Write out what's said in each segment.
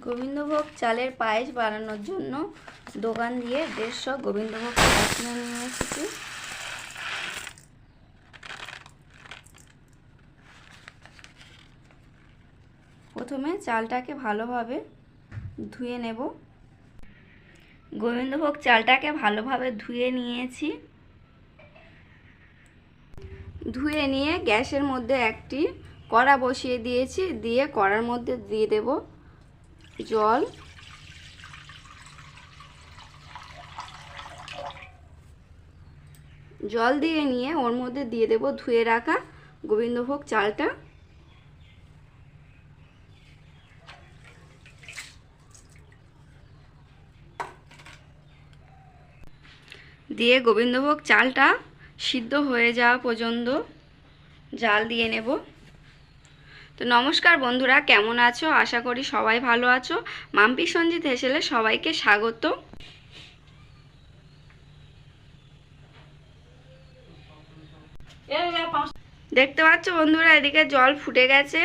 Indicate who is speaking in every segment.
Speaker 1: গোবিন্দভোগ চালের পায়েস বানানোর জন্য দোকান দিয়ে দেড়শো গোবিন্দভোগ চাল কিনে নিয়ে এসেছি। প্রথমে চালটাকে ভালোভাবে ধুয়ে নেব। গোবিন্দভোগ চালটাকে ভালোভাবে ধুয়ে নিয়েছি। ধুয়ে নিয়ে গ্যাসের মধ্যে একটি কড়া বসিয়ে দিয়েছি, দিয়ে কড়ার মধ্যে দিয়ে দেব। জল। জল দিয়ে নিয়ে ওর মধ্যে দিয়ে দেব, ধুয়ে রাখা গোবিন্দভোগ চালটা। দিয়ে গোবিন্দভোগ চালটা সিদ্ধ হয়ে যাওয়া পর্যন্ত জাল দিয়ে নেব। তো নমস্কার বন্ধুরা, কেমন আছো? আশা করি সবাই ভালো আছো। মাম্পি সঞ্জিত হেসেলে সবাইকে স্বাগত। দেখতে পাচ্ছ বন্ধুরা, এদিকে জল ফুটে গেছে।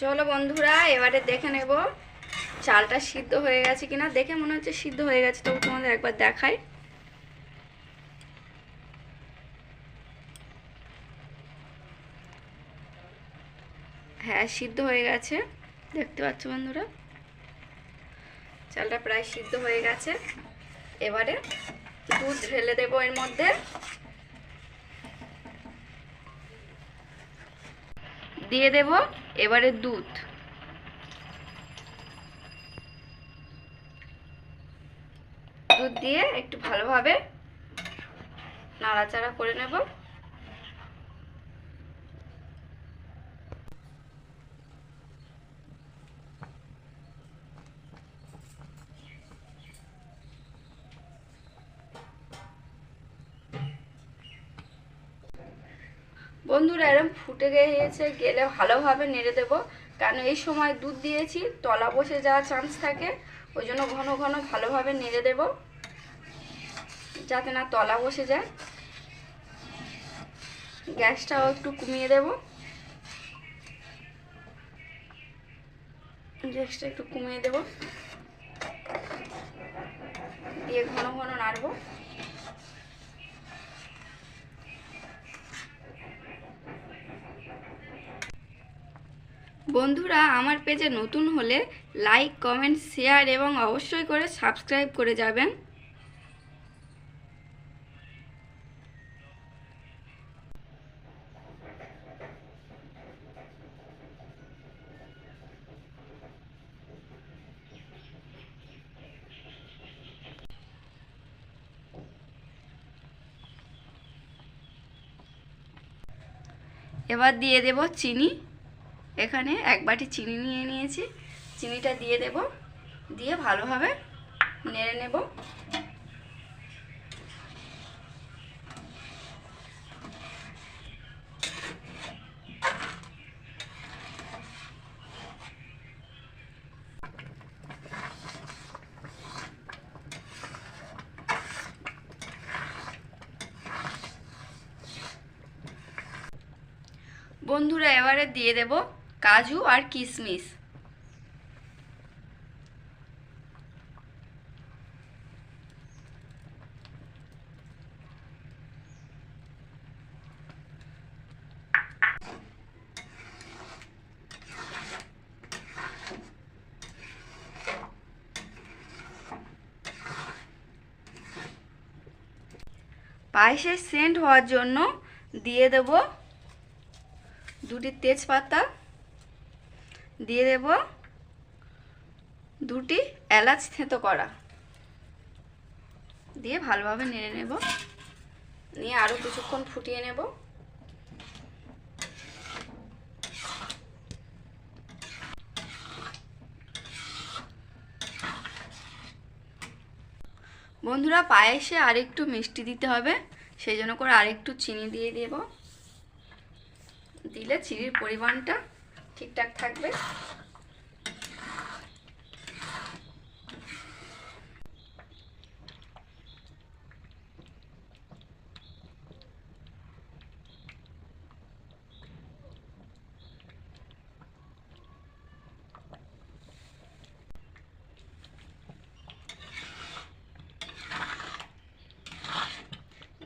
Speaker 1: চলো বন্ধুরা, এবারে দেখে নেব চালটা সিদ্ধ হয়ে গেছে কিনা। দেখে মনে হচ্ছে সিদ্ধ হয়ে গেছে, তবু তোমাদের একবার দেখাই। হ্যাঁ সিদ্ধ হয়ে গেছে। দেখতে পাচ্ছ বন্ধুরা? চালটা প্রায় সিদ্ধ হয়ে গেছে। এবারে দুধ ঢেলে দেবো এর মধ্যে। দিয়ে দেব এবারে দুধ। দুধ দিয়ে একটু ভালোভাবে নাড়াচাড়া করে নেব। বন্ধুরা, এরম ফুটে গিয়েছে, গেলে ভালোভাবে নেড়ে দেব। কারণ এই সময় দুধ দিয়েছি, তলা বসে যাওয়ার চান্স থাকে। ওই জন্য ঘন ঘন ভালোভাবে নেড়ে দেব, যাতে না তলা বসে যায়। গ্যাসটাও একটু কমিয়ে দেব। গ্যাসটা একটু কমিয়ে দেব। দিয়ে ঘন ঘন নাড়বো। বন্ধুরা, আমার পেজে নতুন হলে লাইক, কমেন্ট, শেয়ার এবং অবশ্যই করে সাবস্ক্রাইব করে যাবেন। এবার দিয়ে দেব চিনি। এখানে এক বাটি চিনি নিয়ে নিয়েছি। চিনিটা দিয়ে দেব। দিয়ে ভালোভাবে নেড়ে নেব। বন্ধুরা, এবারে দিয়ে দেব কাজু আর কিশমিশ পায়েসের সেন্ট হওয়ার জন্য দিয়ে দেব দুটি তেজপাতা। দিয়ে দেব দুটি এলাচ থেঁতো করা। দিয়ে ভালোভাবে নেড়ে নেব। নিয়ে আরও কিছুক্ষণ ফুটিয়ে নেব। বন্ধুরা, পায়েসে আরেকটু মিষ্টি দিতে হবে, সেই জন্য করে আরেকটু চিনি দিয়ে দেব। দিলে চিনির পরিমাণটা ঠিকঠাক থাকবে।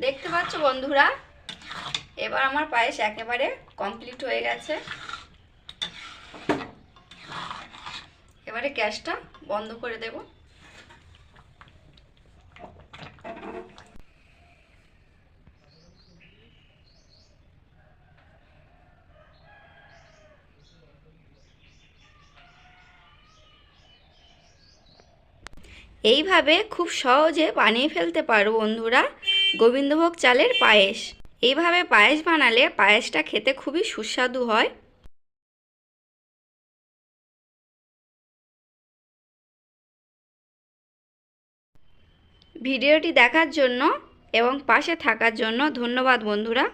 Speaker 1: দেখতে পাচ্ছ বন্ধুরা এবার আমার পায়েস একেবারে কমপ্লিট হয়ে গেছে। এবারে গ্যাসটা বন্ধ করে দেব। এইভাবে খুব সহজে বানিয়ে ফেলতে পারো বন্ধুরা, গোবিন্দভোগ চালের পায়েস। এইভাবে পায়েস বানালে পায়েসটা খেতে খুবই সুস্বাদু হয়। ভিডিওটি দেখার জন্য এবং পাশে থাকার জন্য ধন্যবাদ বন্ধুরা।